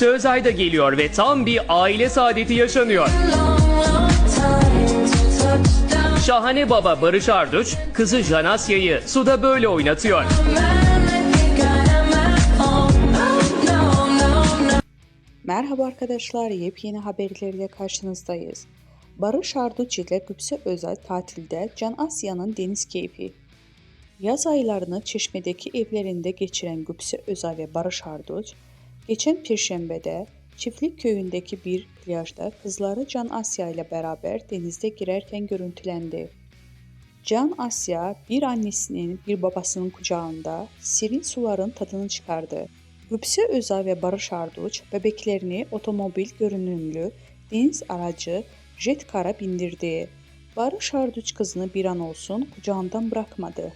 Gülse Özay da geliyor ve tam bir aile saadeti yaşanıyor. Şahane baba Barış Arduç, kızı Janasya'yı suda böyle oynatıyor. Merhaba arkadaşlar, yepyeni haberlerle karşınızdayız. Barış Arduç ile Gülse Özel tatilde Can Asya'nın deniz keyfi. Yaz aylarını Çeşme'deki evlerinde geçiren Gülse Özel ve Barış Arduç, geçen Perşembe'de Çiftlik köyündeki bir plajda kızları Can Asya ile beraber denizde girerken görüntülendi. Can Asya bir annesinin bir babasının kucağında serin suların tadını çıkardı. Gülse Özay ve Barış Arduç bebeklerini otomobil görünümlü deniz aracı Jet Car'a bindirdi. Barış Arduç kızını bir an olsun kucağından bırakmadı.